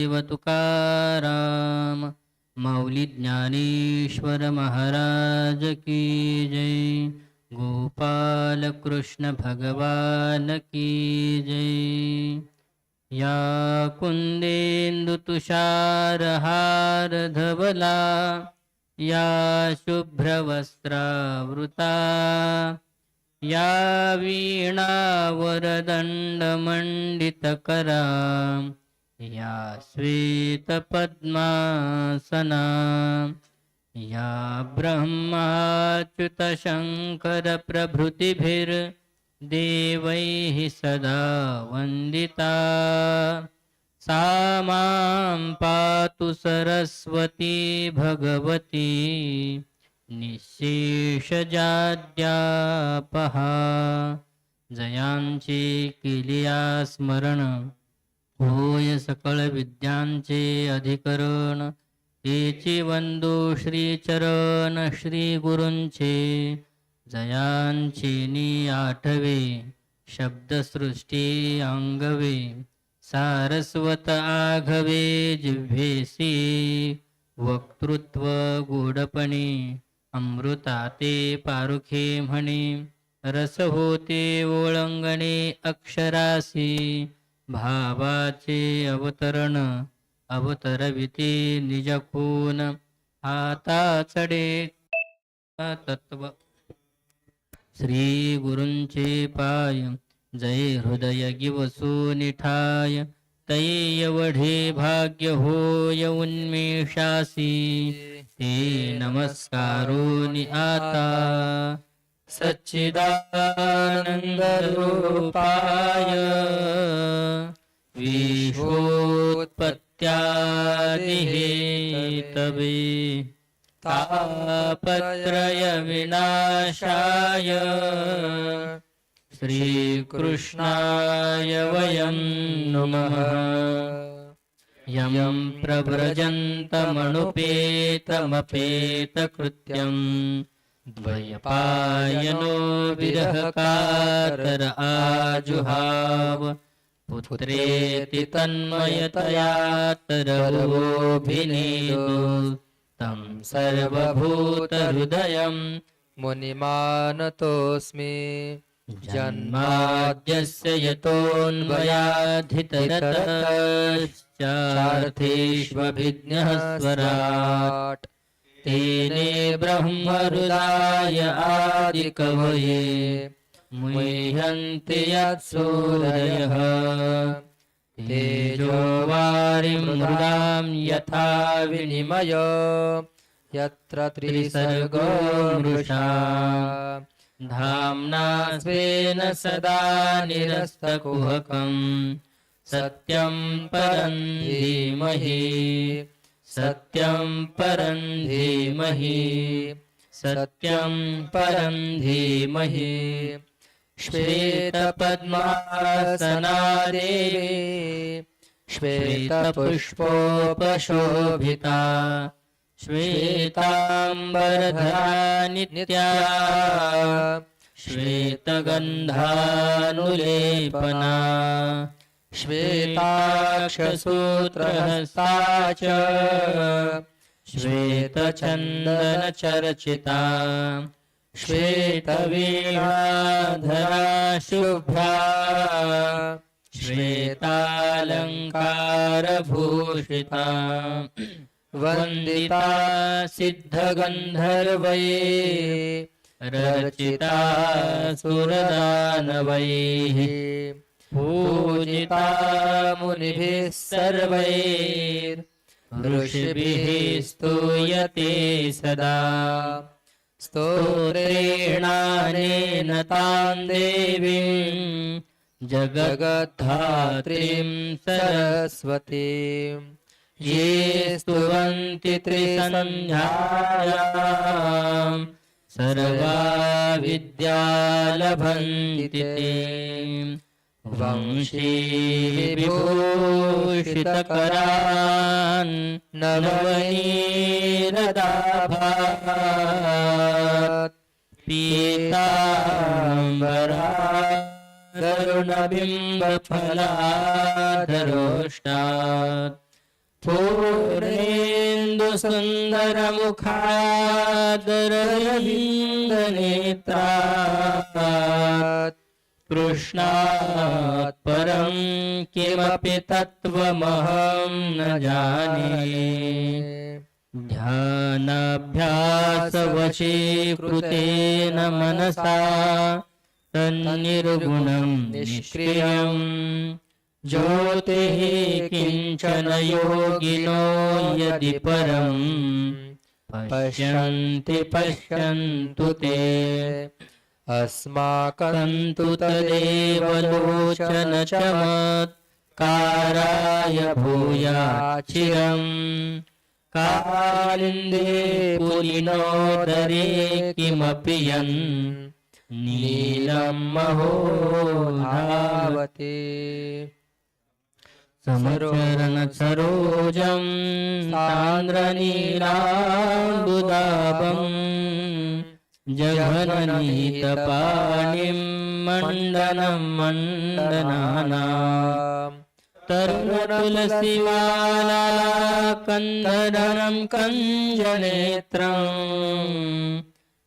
शिव तुकाराम माऊली ज्ञानेश्वर महाराज की जय। गोपाल कृष्ण भगवान की जय। या कुन्देन्दु तुषारहार धवला या शुभ्रवस्त्रावृता या वीणावरदण्डमण्डितकरा या श्वेतपद्मासना या ब्रह्माच्युतशङ्करप्रभृतिभिर्देवैः सदा वन्दिता। सा मां पातु सरस्वती भगवती निःशेषजाद्यापहा। जयांचे किलिया स्मरण होय सकळ विद्यांचे अधिकरण तेचे वंदो श्रीचरण श्री गुरूंचे. जयांचे नि आठवे शब्दसृष्टी अंगवे सारस्वत आघवे जिव्हेसी वक्तृत्व गोडपणे अमृताते पारुखे म्हणे रस होते ओळंगणे अक्षरासी. भावाचे अवतरण अवतरविते निजखून. हाता चढे तत्व. श्री गुरुंचे पाय जय हृदय गिवसू निठाय. तै एवढे भाग्य होय उन्मेषासी. ते नमस्कारोनि आता. सच्चिदानन्दरूपाय विश्वोत्पत्त्यादिहेतवे तापत्रयविनाशाय श्रीकृष्णाय वयं नुमः। यं प्रव्रजन्तमनुपेतमपेतकृत्यम् द्वयपायनो विरहकातर आजुहाव। पुत्रेति तन्मयतया तं सर्वभूतहृदयं मुनिमानतोऽस्मि। जन्माद्यस्य यतोऽन्वयाधितरतश्चार्थेष्वभिज्ञः स्वराट् तेने ब्रह्महृदाय आदिकवये मुह्यन्ति यत्सूरयः तेजो वारिमृदां यथा विनिमय यत्र त्रिसर्गो मृषा। धाम्ना स्वेन सदा निरस्तकुहकम् सत्यं परं धीमहि। सत्यं परं धीमहि सत्यं परं धीमहि श्वेतपद्मासना श्वेतपुष्पोपशोभिता। श्वेताम्बरधरा नित्या श्वेतगन्धानुलेपना। श्वेताक्षसूत्रहस्ताच च श्वेतचन्दनचर्चिता। श्वेतवीणाधरा शुभ्रा श्वेतालङ्कारभूषिता। वन्दिता सिद्धगन्धर्वै रचिता सुरदानवैः पूजिता मुनिभिः सर्वैः ऋषिभिः स्तूयते सदा। स्तोत्रेणानेन तां देवीं जगद्धात्रीं सरस्वतीं। ये स्तुवन्ति त्रिसन्ध्यायां सर्वा विद्या लभन्ति वंशी विभूषितकरान् नवनीरदाभात् पीताम्बरा करुणबिम्बफलाधरोष्टात् पूर्णेन्दुसुन्दरमुखादरविन्दनेत्रात् कृष्णात् परं किमपि तत्त्वमहं न जाने। ध्यानाभ्यासवशीकृतेन मनसा तन्निर्गुणं निष्क्रियम्। ज्योतिः किञ्चन योगिनो यदि परम् पश्यन्ति पश्यन्तु ते अस्माकं तुतदेवलोचन च चमत्काराय भूया चिरम् कालिन्दे पुलिनोदरे किमपि यन्। नीलम् महो धावते। सरोजम् आन्द्रनीराबुतापम् जहननीतपाणिम् मण्डनम् मण्डना तरुतरुलशिवालकन्दम् कञ्जनेत्रम्।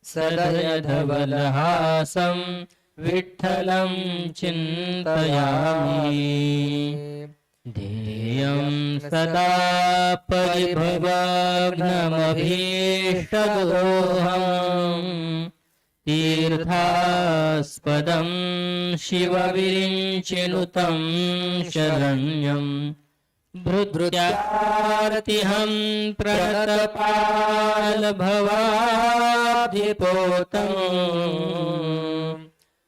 सरयधबलहासं विठ्ठलं चिन्तयामि। ध्येयं सदा परिभवग्नमभीष्टदोहम् तीर्थास्पदं शिवविरिञ्चिनुतं शरण्यम् भृद्रुत्यार्तिहं प्रणतपालभवाधिपोतम्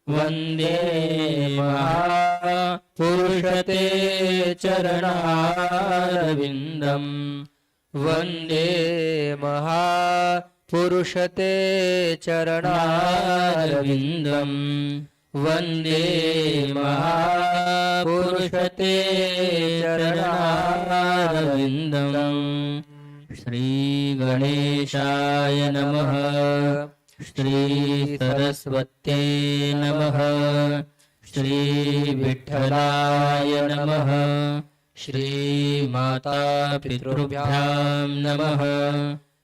वन्दे महापुरुषते चरणारविन्दम्। वन्दे महापुरुषते चरणारविन्दम्। वन्दे महापुरुषते चरणारविन्दम्। श्रीगणेशाय नमः। श्रीसरस्वत्यै नमः। श्रीविठ्ठलाय नमः। श्रीमातापितृभ्यां नमः।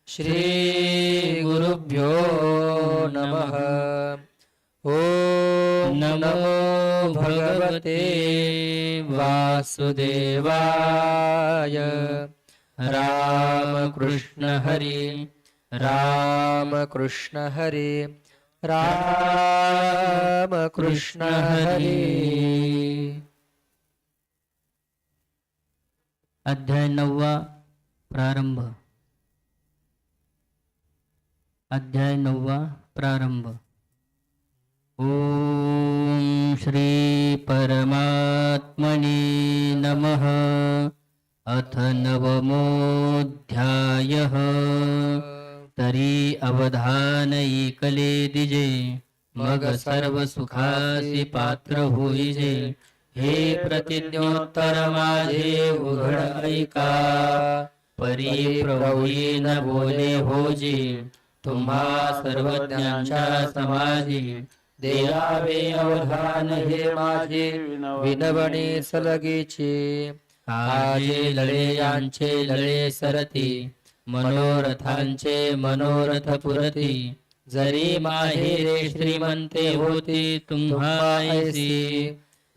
श्रीगुरुभ्यो नमः। ॐ नमो भगवते वासुदेवाय। रामकृष्ण हरि रामकृष्ण हरे रामकृष्ण हरे अध्याय नववा प्रारंभ। अध्याय नववा प्रारंभ। ओम श्री परमात्मने नमः। अथ नवमोऽध्यायः तरी अवधान ऐकले दिजे. मग सर्व सुखासी पात्र होईजे. हे प्रतिज्ञोत्तर माझे उघड ऐका. परी प्रभुई न बोले होजे. तुम्हा सर्वज्ञांच्या समाजी देहावे अवधान हे माझे. विनवणे सलगेचे. आजे लळे यांचे लळे सरती. मनोरथांचे मनोरथ पुरती. जरी माहेरे श्रीमंते होते तुम्हायसी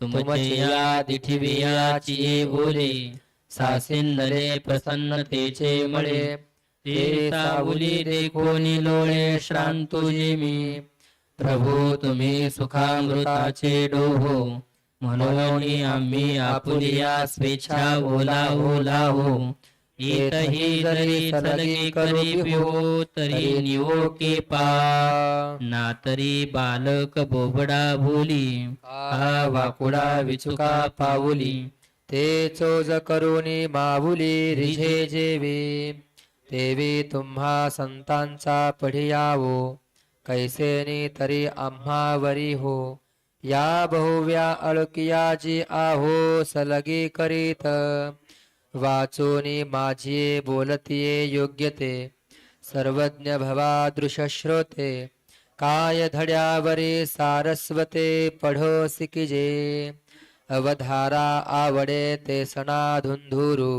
तुमचे या दिठिवियाची ये बोले सासिन्नरे प्रसन्नतेचे मळे. ते सावली देखोनी लोळे श्रांतुजी मी. प्रभू तुम्ही सुखामृताचे डोहो. म्हणून आम्ही आपुलिया स्वेच्छा ओला ओला हो येतही जरी सलगी करी पिहो तरी निओ के पा ना तरी बालक बोबडा भोली हा वाकुडा विचुका पाऊली ते चोज करुणी माऊली रिझे जेवी। देवी तुम्हा संतांचा पढियावो। कैसेनी तरी आम्हावरी हो। या बहुव्या अळकिया जी आहो सलगी करीत। वाचोनी माझी बोलतीये योग्यते सर्वज्ञ भवा दृशश्रोते काय धड्यावरी सारस्वते पढो सिकिजे अवधारा आवडे ते सणा धुंधुरू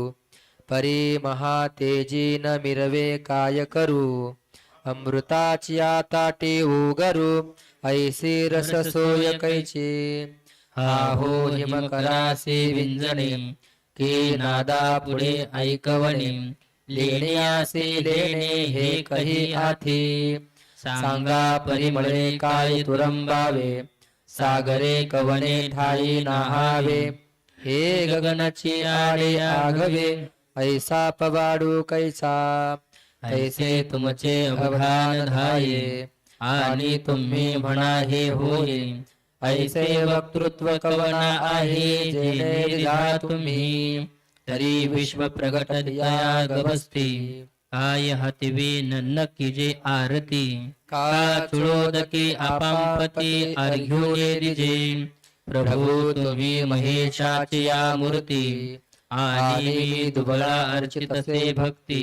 परी महातेजीन न मिरवे काय करू अमृताची आता टेऊ ऐसी रस सोय कैची आहो हिम करासी विंजणे के नादा पुढे ऐकवणे. लेण्यासे लेणे हे कही हाथी सांगा परिमळे काय तुरंबावे. सागरे कवने ठाई नाहावे. हे गगनाची आडे आगवे ऐसा पवाडू कैसा. ऐसे तुमचे अवधान धाये. आणि तुम्ही म्हणा हे होय. ऐसे वक्तृत्व कवना आहे तुम्ही तरी विश्व प्रगट दया गवस्ती काय हतिवी नन्न किजे आरती। का चुळोदकी आपांपती अर्घ्योने दिजे प्रभू तुम्ही महेशाची या मूर्ती। आणि मी दुबळा अर्चितसे भक्ती।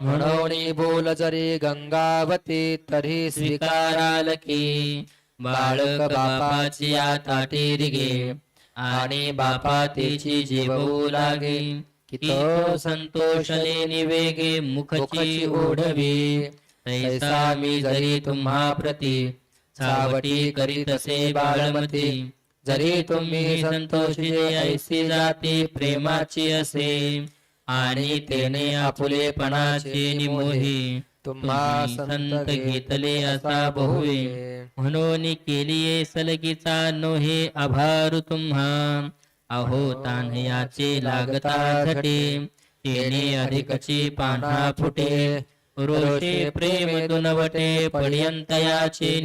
म्हणून बोल जरी गंगावती तरी स्वीकाराल की बाळक बापाची आता ताटी रिगे आणि बापा तिची जीवू लागे. की तो संतोषने निवेगे मुखची ओढवी. तैसा मी जरी तुम्हा प्रती सावटी करीतसे बाळमती. जरी तुम्ही संतोषी ऐसी जाती प्रेमाची असे. आणि तेने आपुलेपणाची निमोही. तुम्हा संत घेतले असा बहुवे म्हणून केलिये सलगीचा नोहे आभार तुम्हा. अहो तान्ह्याचे लागता झटे. तेने अधिकची पान्हा फुटे. रोषे प्रेम दुनवटे पर्यंतयाचे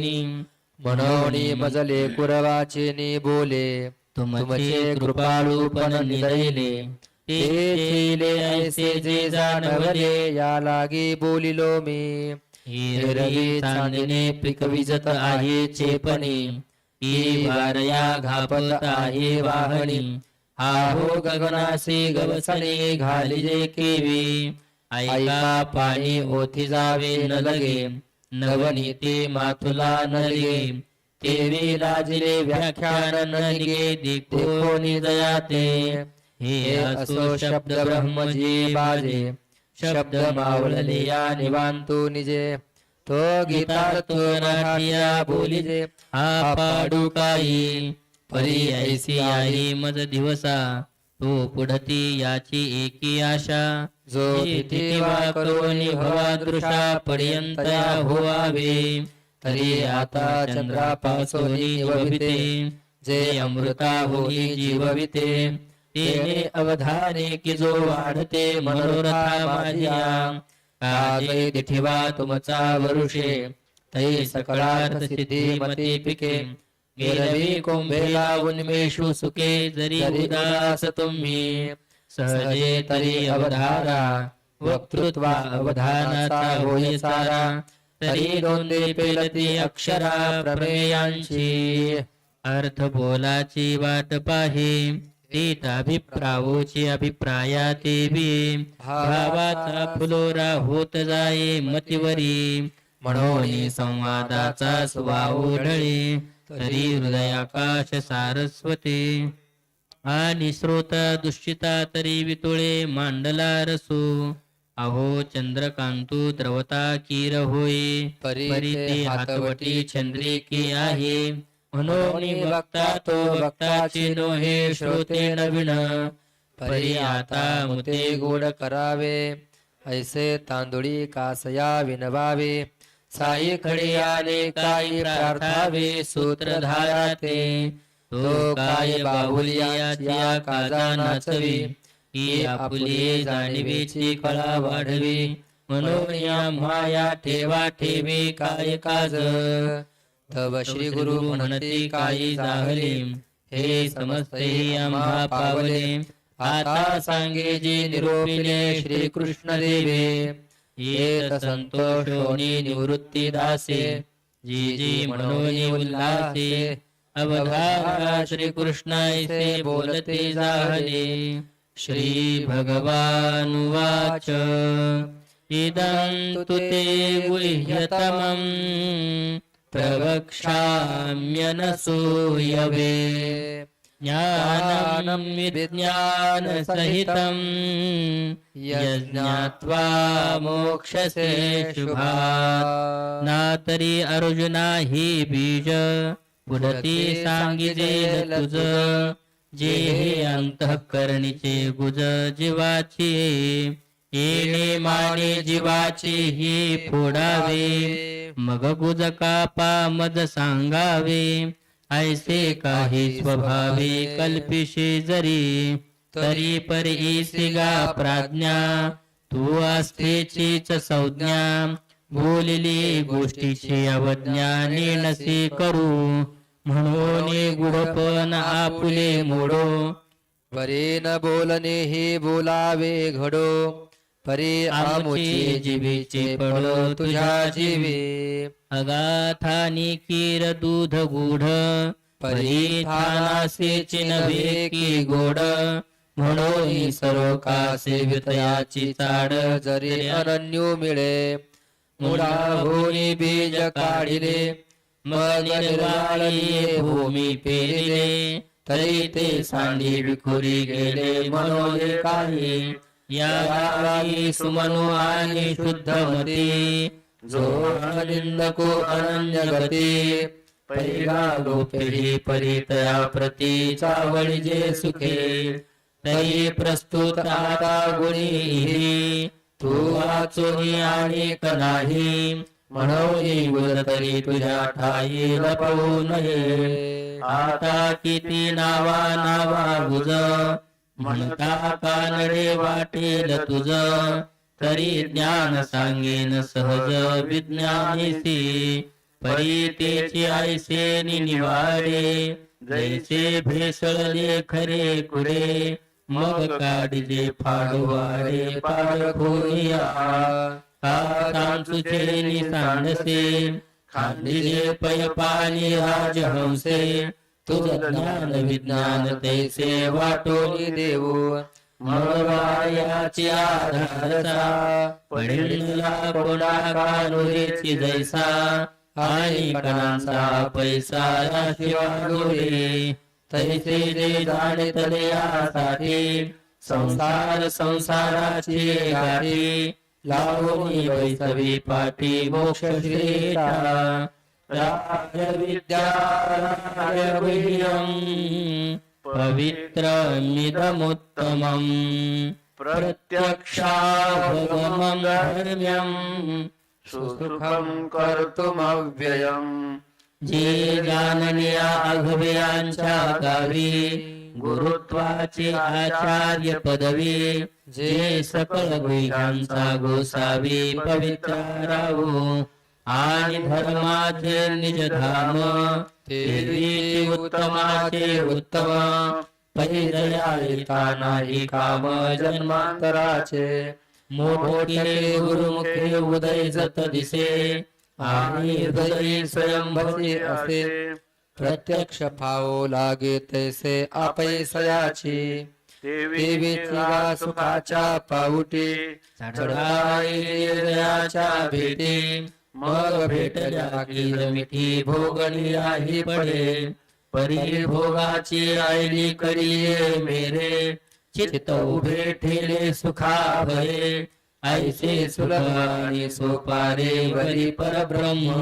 म्हणून मजले कुरवाचे नि बोले. तुमचे कृपाळूपण निरयले ते केले ऐसे जे जाणवले या लागे बोलिलो मी हिरवी चांदणे पीक आहे चेपणी ही वारया घापत आहे वाहणी आहो हो गवसने गवसणे घालिजे केवी ऐका पाणी ओथी जावे न लगे नवनीती माथुला न लगे तेवी लाजिले व्याख्यान न निगे देखो निजयाते हे असो शब्द ब्रह्मजी बाजे शब्द मावळले या निवांतू निजे. तो गीतार्थ नाट्या बोलिजे हा पाडू काही. परी ऐसी आई मज दिवसा तो पुढती याची एकी आशा. जो करोनी भवा दृशा पर्यंत होवावे. तरी आता चंद्रापासोनी जे अमृता होई जीवविते. तेने अवधाने की जो वाढते मनोरथा माझ्या काजे दिठिवा तुमचा वरुषे तै सकळार्थ सिद्धी मती पिके गेलवी कुंभेला उन्मेषु सुके जरी उदास तुम्ही सहजे तरी अवधारा वक्तृत्वा अवधानाचा होय सारा तरी दोंदे पेलती अक्षरा प्रमेयांची अर्थ बोलाची वाट पाहे अभिप्रावोची अभिप्राया ते बी भावाचा फुलोरा होत जाये मतिवरी। म्हणून संवादाचा स्वभाव ढळे तरी हृदयाकाश सारस्वती। आणि श्रोत दुष्टिता तरी वितुळे मांडला रसू। अहो चंद्रकांतू द्रवता किर होय परी परी ते हातवटी चंद्रिकी आहे। म्हणून भक्ता तो बघताची नोहे श्रोते नवीन परी आता मुते गोड करावे। ऐसे तांदुळी कासया विनवावे। साई खडे आले काही प्रार्थावे सूत्रधारा ते तो काय बाहुलिया काजा नाचवी। ही आपुली जाणीवीची कळा वाढवी। म्हणून या माया ठेवा ठेवी काय काज। तव श्री गुरु म्हणती काही जाहले हे समजते आम्हा पावले। आता सांगे जे निरोपिले श्री कृष्ण देवे येत संतोषोनी निवृत्ती दासे। जी जी मनोनी उल्हासे अवघा श्री कृष्णायसे बोलते जाहले। श्री भगवान वाच इदं तु ते गुह्यतमम्। प्रवक्ष्याम्यनसूयवे। ज्ञानं विज्ञानसहितं यज्ञात्वा मोक्षसे शुभा। ना तरी अर्जुना हि बीज बुडती सांगितले तुझ जे हे अंतःकरणीचे गुज जीवाची येणे माने जीवाची ही फोडावे मग गुज कापा मद सांगावे. ऐसे काही स्वभावे कल्पिशे जरी तरी परी गा प्रज्ञा. तू असतेचीच संज्ञा. बोलली गोष्टीची अवज्ञाने नसे करू. म्हणून गुडपण आपुले मोडो. परे न बोलणे हे बोलावे घडो. परी आमुची जीवेचे पडो तुझ्या जीवी। अगाथानी कीर दूध गुढ परी थानासे चिनवे की गोड। म्हणून सर्व कासे वितयाची चाड जरी अनन्यू मिळे। मुळा भूमी बीज काढिले मग भूमी पेरिले। तरी ते सांडी विखुरी गेले म्हणून काही। या गावी सुमनो आणि शुद्ध मती जो निंदको अनन्य गती परिगा गोपेही परितया प्रती चावळीजे सुखे तरी प्रस्तुत आता गुणी तू वाचोनी आणि नाही म्हणून तरी तुझ्या ठाई लपवू नये. आता किती नावा नावा गुज म्हणता कानडे वाटेल तुझ तरी ज्ञान सांगेन सहज विज्ञानीसी. परी तेची ऐसे निवारे जैसे भेसळले खरे कुरे मग काढले फाडवाडे पाडखोया कांचुचे सांडसे खांदिले पै पाणी राजहंसे तुझ ज्ञान विज्ञान तैसे वाटोली देऊ मळवायाची आधारता पडिला कोणा कानुरेची जैसा आणि कणांचा पैसा शिवाडोरे तैसे जे जाणे तले यासाठी। संसार संसाराची गाठी लावणी वैसवी पाठी मोक्ष श्रेष्ठा पवित्रमिदमुत्तमम्। प्रत्यक्षाभगमम् धर्म्यम्। सुसुखं कर्तुमव्ययम्। जे जाननीया अघव्यांच्या गावी गुरुत्वाची आचार्य पदवी जे सकळ गुह्यांचा गोसावी पवित्रारावो आणि धर्माचे निज धाम तेरी उत्तमाचे उत्तम परिदया नाही काम जन्मांतराचे. मोठे गुरुमुखे उदय जत दिसे आणि हृदय स्वयंभवी असे. प्रत्यक्ष पाहो लागे तैसे अपैसयाची देवीचा सुखाच्या पाऊटी चढाई भेटी. मग भेटल्या की मिठी भोगली आई पडे. परी भोगाची आईली करिये मेरे. चित्त उभे ठेले सुखा भये. ऐसे सुलभ सोपारे वरी परब्रह्म.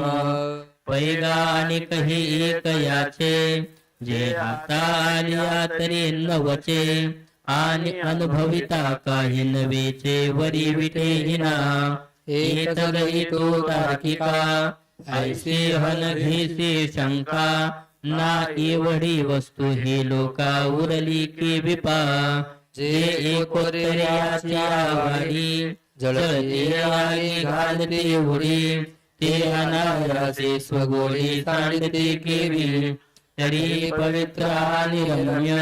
पैगा आणि कही एक याचे. जे आता आल्या तरी नवचे. आणि अनुभविता काही नवेचे. वरी विटेहिना. एक तार्किका ऐसे शंका ना एवढी वस्तू ही लोका उरली की विपा जे एकोत्तर्याच्या वाडी जळते घालते उडी ते अनायासे स्वगोळी सांडते केवी. तरी पवित्र आणि रम्य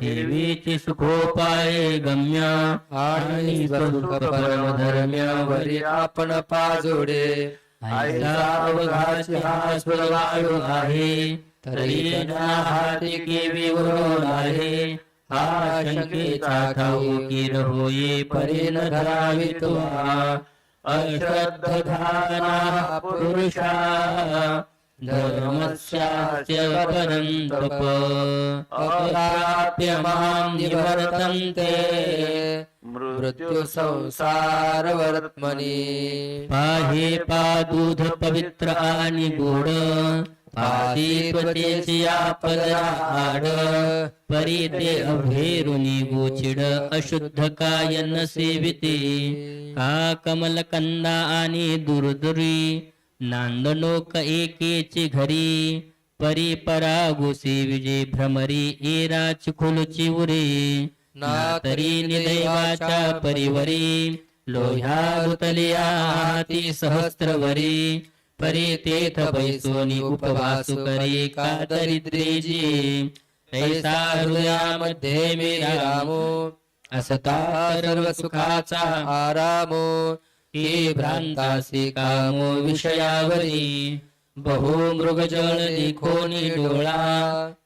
देवीची सुखोपाय गम्य आणि स्वरूप परमधर्म्य वरी आपण पाजोडे. अवघाची हा आहे तरी हाती केवी वरून आहे. हा शंकेचा ठाऊ की होये परे न धरावी तुला अश्रद्धाना पुरुषा धर्मस्यास्य परं तप अप्राप्य मां निवर्तन्ते मृत्यु संसार वर्त्मनी पादूध पवित्र आणि गुड पादी त्वचेची ते अभेरुनी गोचिड अशुद्ध काय न सेविते। का कमलकन्दा आणि दुर्दुरी। नांदनोक एकेची घरी परी परागुसी विजय भ्रमरी एराच खुलची उरे. ना तरी निदैवाच्या परिवरी. लोह्या रुतलिया हाती सहस्त्रवरी. परी तेथ बैसोनी उपवासु करी का दरिद्रेजी. तैसा हृदयामध्ये मी रामो. असता सर्व सुखाचा आरामो. हे भ्रांतासी कामो विषयावरी बहु मृगजळ लिखोनी डोळा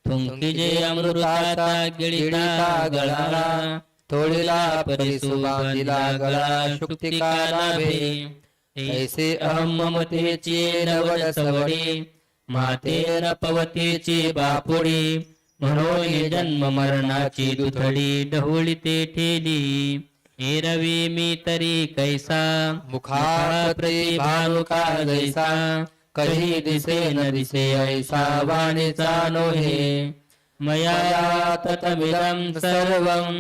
थुंकी जे अमृताचा गिळीता गळा। तोडिला परिसु गळा शुक्तिका लाभे ऐसे अहम ममतेची नवड सवडी मातेर पवतेची बापुडी। म्हणून जन्म मरणाची दुथडी ढवळी ते ठेली। हे रवी मी तरी कैसा? मुखा भानुका जैसा कधी दिसे न दिसे ऐसा वाणीचा नोहे। मया ततमिदं सर्वं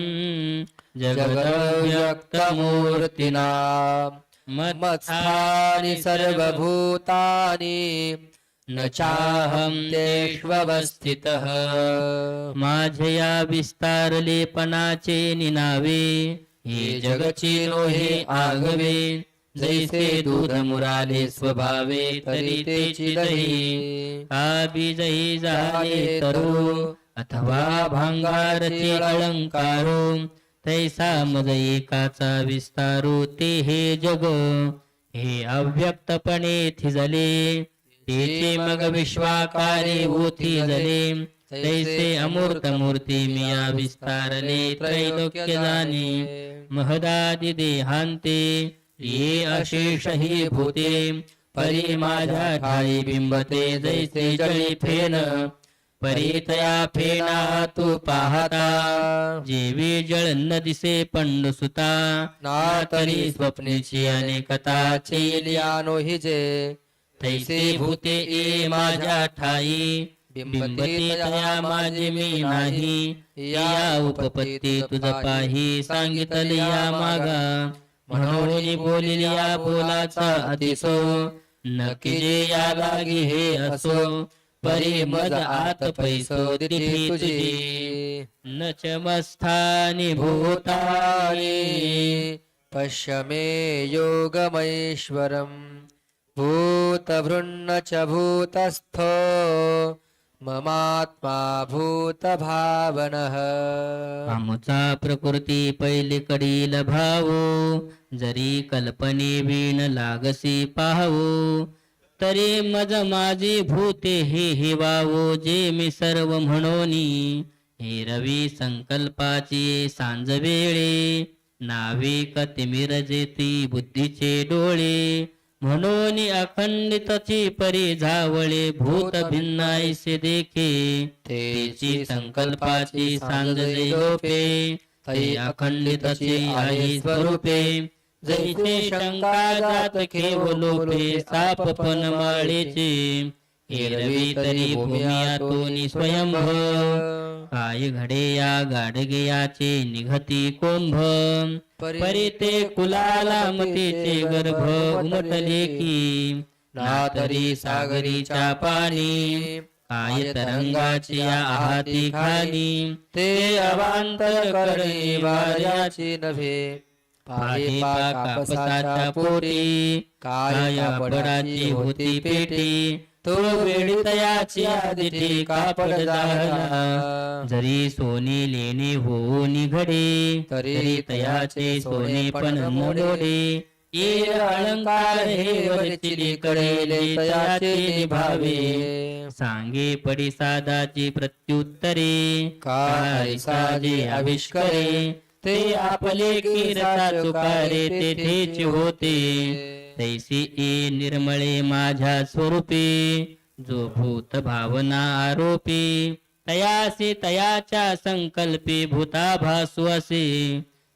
जगदव्यक्तमूर्तिना। मत्स्थानि सर्वभूतानि न चाहं तेष्वस्थितः माझ्या विस्तारलेपणाचे निनावे हे जगची नोहे आगवे जैसे दूध मुराले स्वभावे तरी तेची दही का बीजही झाले तरू अथवा भांगारचे अलंकारो. तैसा मज एकाचा विस्तारू ते हे जग. हे अव्यक्तपणे थिजले तेचे मग विश्वाकारे होती जले तैसे अमूर्त मूर्ती मिया विस्तारले त्रैलोक्य जाणे महदादि देहांते ये अशेष ही भूते। परी माझ्या ठाई बिंबते जैसे जळी फेन। परितया फेना तू पाहता। जेवी जळ न दिसे पंड सुता। ना तरी स्वप्नेची अनेकता चेलियानो हि हिजे। तैसे भूते ए माझ्या ठाई। बिंबती तया माझे मी नाही. या उपपत्ती तुझ पाही सांगितले या मागा. म्हणून बोलिल्या बोलाचा अतिसो. नक्की जे या लागी हे असो. परी मज आत पैसो दिली तुझी. न चमस्थानी भूतानि. पश्य मे योगमैश्वरम्. भूतभृन्न च भूतस्थो. ममात्मा भूतभावनः आमचा प्रकृती पैलीकडील भावो जरी कल्पने वीण लागसी पाहवो तरी मज माझी भूते हे हिवावो जे मी सर्व म्हणोनी. हे रवी संकल्पाची सांज वेळे नावे कतिमिरजेती बुद्धीचे डोळे म्हणून अखंडितची परी झावळे भूत भिन्नायसे देखे. तेची संकल्पाची सांज लोपे. तै अखंडितचे आहे स्वरूपे. जैसे शंका जात केवलोपे सापपन माळेचे. एरवी तरी भूमियातून स्वयंभ. काय घडे या गाडगेयाचे निघती कोंभ. परी ते कुलाला मतीचे गर्भ उमटले की ना तरी सागरीच्या पाणी काय तरंगाची आहाती खाली ते अवांतर करणे वाऱ्याचे नव्हे. पाहे पा कापसाच्या पोटी काया बडाची होती पेटी वेळी आदिती कापड जरी सोने लेणे होऊन घडे तरी तयाचे सोने पण मोडे ये अलंकार हे वरचिली कळेले तयाचे निभावे. सांगे पडी सादाची प्रत्युत्तरे. काय साजे आविष्करे. ते आपले कीरता चुकारे तेथेच होते. तैसी ए निर्मळे माझ्या स्वरूपे जो भूत भावना आरोपी तयासी तयाच्या संकल्पी भूताभासू असे.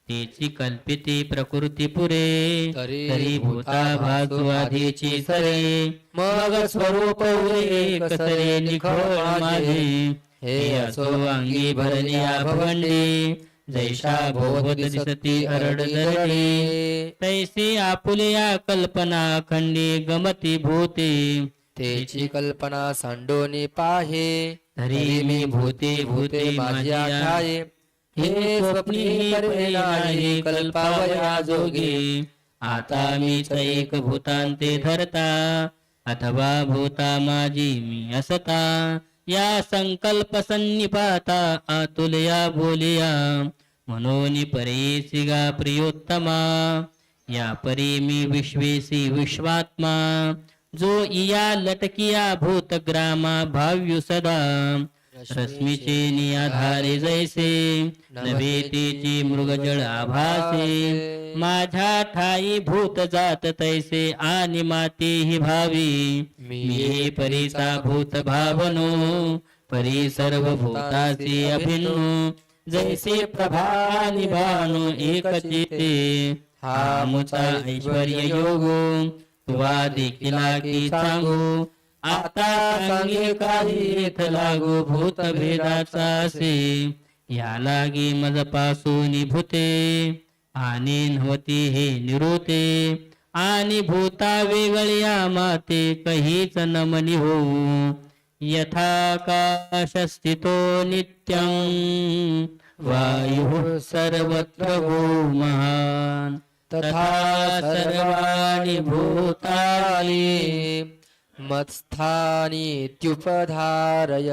तेची कल्पिती प्रकृती पुरे तरी तरी भूताभासू आधीची सरे. मग स्वरूप उरे कसरे निखळ माझे. हे असो अंगी भरल्या भवंडी. जैशा भोवत दिसती अरडदरडी तैसी आपुल्या कल्पना खंडी गमती भूते तेची कल्पना सांडोनी पाहे धरी मी भूते भूते माझ्या ठाये हे स्वप्नी नाही कल्पावया जोगे. आता मीच एक भूतांते धरता अथवा भूता माझी मी असता. या संकल्प सन्निपाता आतुलया बोलिया म्हणून परेसी गा प्रियोत्तमा। या परी मी विश्वेसी विश्वात्मा। जो इया लटकिया भूतग्रामा भाव्यु सदा। रश्मीचे नियाधारे जैसे नवे तेची मृगजळ आभासे। माझ्या ठाई भूत जात तैसे आणि माती ही भावी। मी परीचा भूत भावनो परी सर्व भूताचे अभिन्नो। जैसे प्रभा निभानु एक चिते हा मुचा ऐश्वर्य योग तुवा देखिला की सांगू। आता सांगे काही येथ लागू भूत भेदाचा असे या लागी मजपासून भूते आणि नव्हती हे निरोते। आणि भूता वेगळ्या माते कहीच नमनी होऊ। यथाकाशस्थितो नित्यं। वायुः सर्वत्र भो महान् तथा सर्वाणि भूतानि मत्स्थानीत्युपधारय।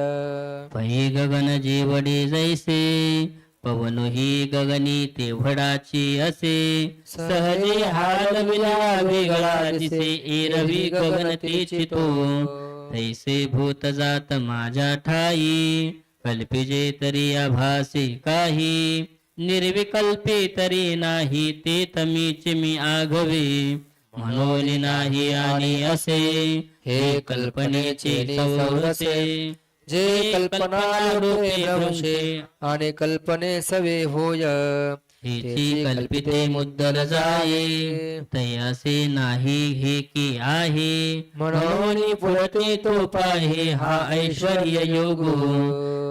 पै गगन जीवडे जैसे पवनु ही गगनी तेवढाची असे। सहजे हाल विला वेगळा दिसे एरवी गगन ते तो तैसे भूत जात माझ्या ठाई कल्पिजे तरी आभासे काही निर्विकल्पे तरी नाही ते तमीच मी आघवे. म्हणून नाही आणि असे हे कल्पनेचे सौरसे. जे कल्पना आणि कल्पने सवे होय. हेची कल्पिते मुद्दल जाये तयासे नाही हे की आहे. म्हणून पुरते तो पाहे हा ऐश्वर्य योग.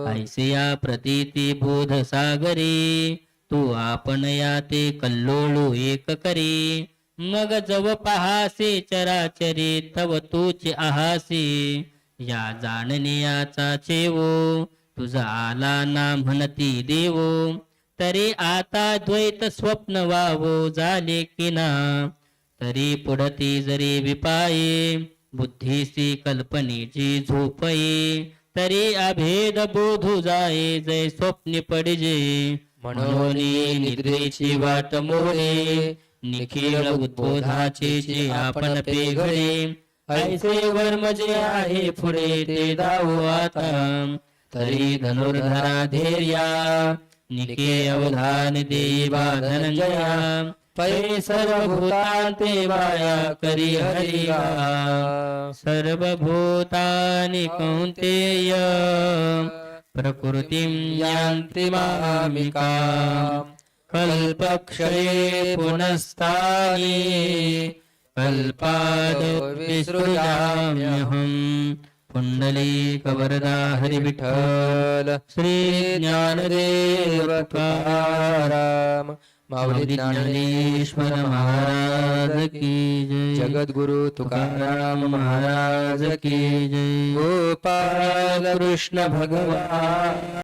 ऐसे या प्रतीती बोध सागरी तू आपण या ते कल्लोळू एक करी. मग जव पहासे चराचरी तव तूच आहासे. या जाणनियाचा चेवो तुझा आला ना म्हणती देवो. तरी आता द्वैत स्वप्न वावो झाले की ना? तरी पुढती जरी विपाये बुद्धीसी कल्पनेची झोपये. तरी अभेद बोधू जाये जय स्वप्न पडजे. म्हणून निद्रेची वाट मोरे निखिळ उद्बोधाचे आपण पेघळे. ऐसे वर्म जे आहे पुढे ते दावू आता. तरी धनुर्धरा धैर्या निके अवधान देवा धनंजया पै सर्वभूतान्ते वाया करी हरिया सर्वभूतानि कौन्तेय प्रकृतिं यान्ति मामिका। कल्पक्षये पुनस्तानि कल्पादो विसृजाम्यहम् पुण्डलीकवरदा हरिविठ्ठल श्री ज्ञानदेव तुकाराम माऊली ज्ञानेश्वर महाराज की जय। जगद्गुरु तुकाराम तुकाराम महाराज की जय। गोपाल कृष्ण भगवान।